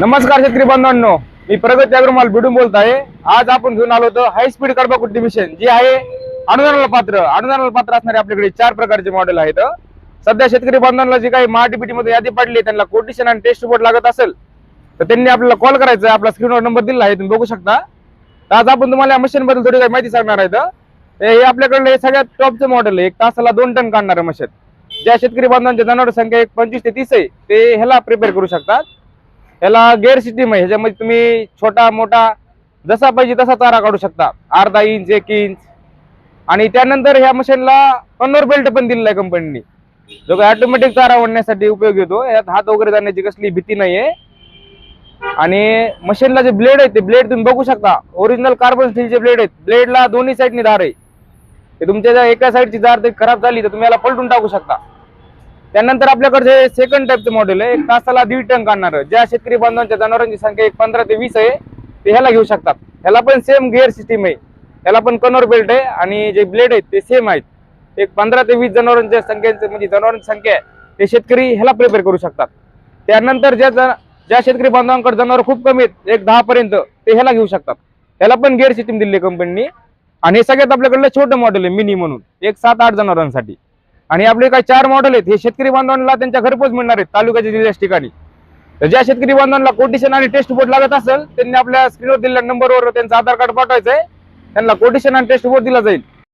नमस्कार शेतकरी बांधवांनो मी प्रगत अग्रवाल भिडून बोलत आहे आज आपण घेऊन आलो होतो हाय स्पीड कडबा कुट्टी मिशन जे आहे अनुदानाला पात्र. अनुदानाला पात्र असणारे आपल्याकडे चार प्रकारचे मॉडेल आहेत. सध्या शेतकरी बांधवांना जे काही महाडीपीटी मध्ये यादी पडली त्यांना कोटेशन आणि टेस्ट रिपोर्ट लागत असेल तर त्यांनी आपल्याला कॉल करायचा आहे. आपला स्क्रीनवर नंबर दिला आहे तुम्ही बघू शकता. तर आज आपण तुम्हाला मशीन बद्दल थोडी काही माहिती सांगणार आहेत हे आपल्याकडे हे सगळ्यात टॉपचं मॉडेल आहे. एक तासाला दोन टन काढणारं मशीन ज्या शेतकरी बांधवांच्या जनावर संख्या एक पंचवीस ते तीस आहे ते ह्याला प्रिपेअर करू शकतात. याला गेअर सिस्टीम आहे ह्याच्यामध्ये तुम्ही छोटा मोठा जसा पाहिजे तसा चारा काढू शकता. अर्धा इंच एक इंच आणि त्यानंतर ह्या मशीनला कन्नर बेल्ट पण दिलेला आहे कंपनीने जो काही ऑटोमॅटिक चारा ओढण्यासाठी उपयोग येतो. यात हात वगैरे जाण्याची कसली भीती नाहीये. आणि मशीनला जे ब्लेड आहेत ते ब्लेड तुम्ही बघू शकता. ओरिजिनल कार्बन स्टीलचे ब्लेड आहेत. ब्लेडला दोन्ही साईडनी धार आहे. ते तुमच्या एका साईडची धार ते खराब झाली तर तुम्ही याला पलटून टाकू शकता. त्यानंतर आपल्याकडे सेकंड टाईपचं मॉडेल आहे एक तासाला दीड टन काढणार ज्या शेतकरी बांधवांच्या जनावरांची संख्या एक पंधरा ते वीस आहे ते ह्याला घेऊ शकतात. ह्याला पण सेम गिअर सिस्टीम आहे. ह्याला पण कनोर बेल्ट आहे आणि जे ब्लेड आहेत ते सेम आहेत. एक पंधरा ते वीस जनावरांच्या संख्येचं म्हणजे जनावरांची संख्या आहे ते शेतकरी ह्याला प्रिपेअर करू शकतात. त्यानंतर ज्या ज्या शेतकरी बांधवांकडे जनावर खूप कमी आहेत एक दहा पर्यंत ते ह्याला घेऊ शकतात. ह्याला पण गिअर सिस्टीम दिली कंपनीने आणि हे सगळ्यात आपल्याकडलं छोटं मॉडेल आहे मिनी म्हणून. एक सात आठ जनावरांसाठी. आणि आपले काही चार मॉडेल आहेत हे शेतकरी बांधवांना त्यांच्या घरपोच मिळणार आहेत तालुक्याच्या जिल्ह्याच्या ठिकाणी. तर ज्या शेतकरी बांधवांना कोटेशन आणि टेस्ट बोर्ड लागत असेल त्यांनी आपल्या स्क्रीनवर दिलेल्या नंबरवर त्यांचं आधार कार्ड पाठवायचं आहे त्यांना कोटेशन आणि टेस्ट बोर्ड दिला जाईल.